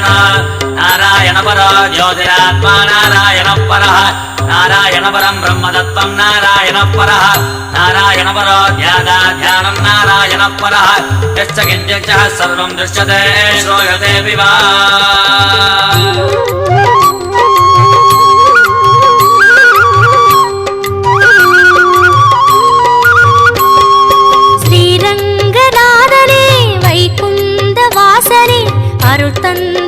నారాయణ నారాయణ పరో జ్యోతిరాత్మా నారాయణ పర నారాయణ పరం బ్రహ్మదత్వం నారాయణ పర నారాయణ పరో ధ్యానం నారాయణ పర యశ్చ కించ సర్వం దృశ్యతే శ్రోయతే వివా அருள்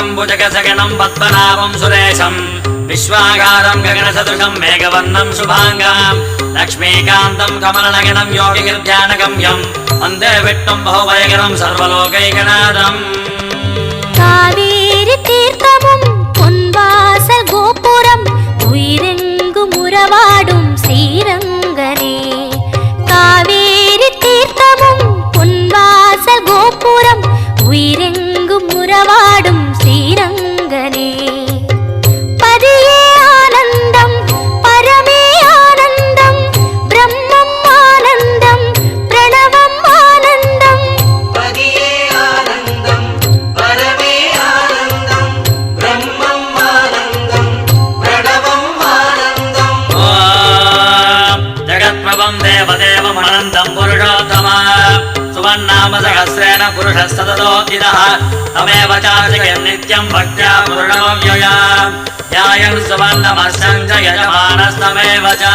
சுரேந்திரம் புஜகசகணம் பத்மநாபம் சுரேஷம். விஸ்வாகாரம் ககனசதுஷம் மேகவர்ணம் சுபாங்காம் லக்ஷ்மீகாந்தம் கமலநகனம் யோகிகிர்த்தியானகம்யம் வந்தே விட்டும் பகுபயகரம் சர்வலோகைகநாதம் శుభం దేవదేవమనందం పురుషోత్తమ సువర్ణామ సహస్రేణ పురుషస్తతో ఇద తమేవ చాచయం నిత్యం భక్త్యా పురుషో వ్యయా యాయం చ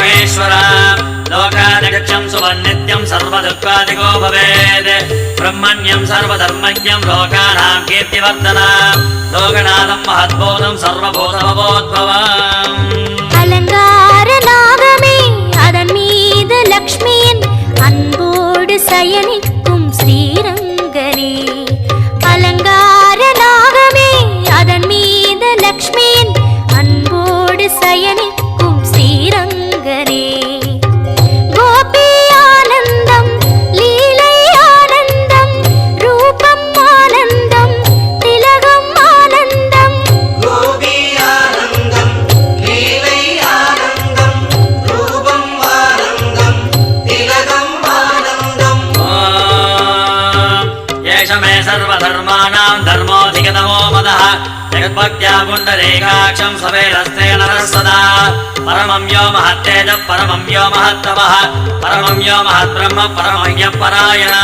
మహేశ్వర. లోకాదిగచ్చం సువర్ణిత్యం సర్వదుఃఖాదిగో భవేద్. బ్రహ్మణ్యం సర్వధర్మజ్ఞం లోకానాం కీర్తివర్ధన. లోకనాథం మహద్భూతం సర్వభూతమబోద్భవం அலங்கார நாகமே அதன் மீது லக்ஷ்மியின் पुण्डरीकाक्षम् सवेरस्ते नरः सदा परमं यो महत्तेजः परमं यो महत्तमः परमं यो महद्ब्रह्म परमं परायणा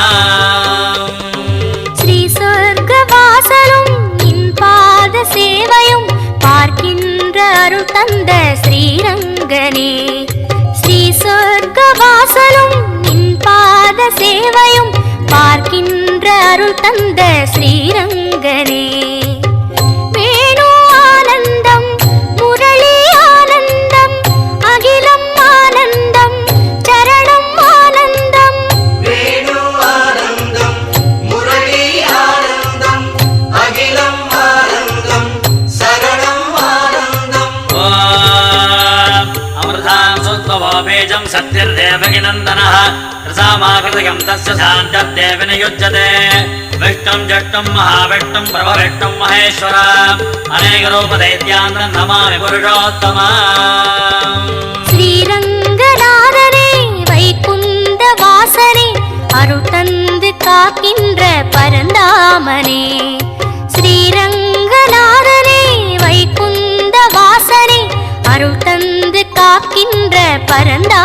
ஸ்ரீ சொர்க்க வாசலும் நின் பாத சேவையும் பார்க்கின்ற அருள் தந்த ஸ்ரீரங்கனே ஸ்ரீ சொர்க்க வாசலும் நின் பாத சேவையும் பார்க்கின்ற அருள் தந்த ஸ்ரீரங்கனே सत्यर्देवगिनन्दनः कृसामाकृतयम् तस्य शान्तर्देव नियुज्यते विष्णुम् जष्टुम् महाविष्णुम् प्रभविष्णुम् महेश्वर अनेकरूपदैत्यान्तरम् नमामि पुरुषोत्तमा ஸ்ரீரங்கநாதனே வைகுந்த வாசனே அருள் தந்து காக்கின்ற பரந்தாமனே ஸ்ரீரங்கநாதனே வைகுந்த வாசனே அருள் தந்து காக்கின்ற பரந்தா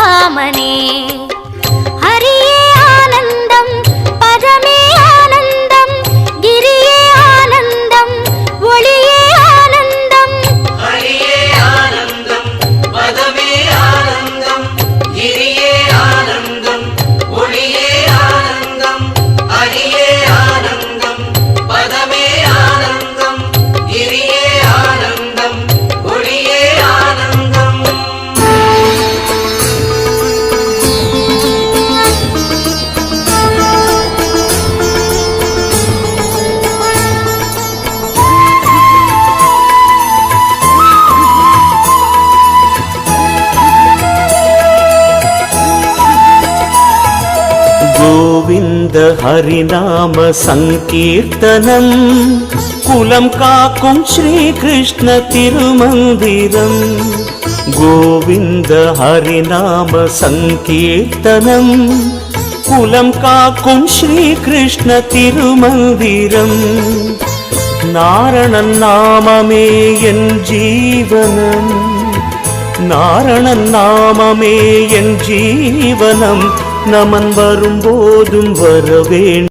கோவிந்த ஹரிநாம சங்கீர்த்தனம். குலம் காக்கும் ஸ்ரீ கிருஷ்ண திருமந்திரம். கோவிந்த ஹரிநாம சங்கீர்த்தனம். குலம் காக்கும் ஸ்ரீ கிருஷ்ண திருமந்திரம். நாரணன் நாமமே என் ஜீவனம். நாரணன் நாமமே என் ஜீவனம். நமன் வரும்போதும் வரவேண்டும்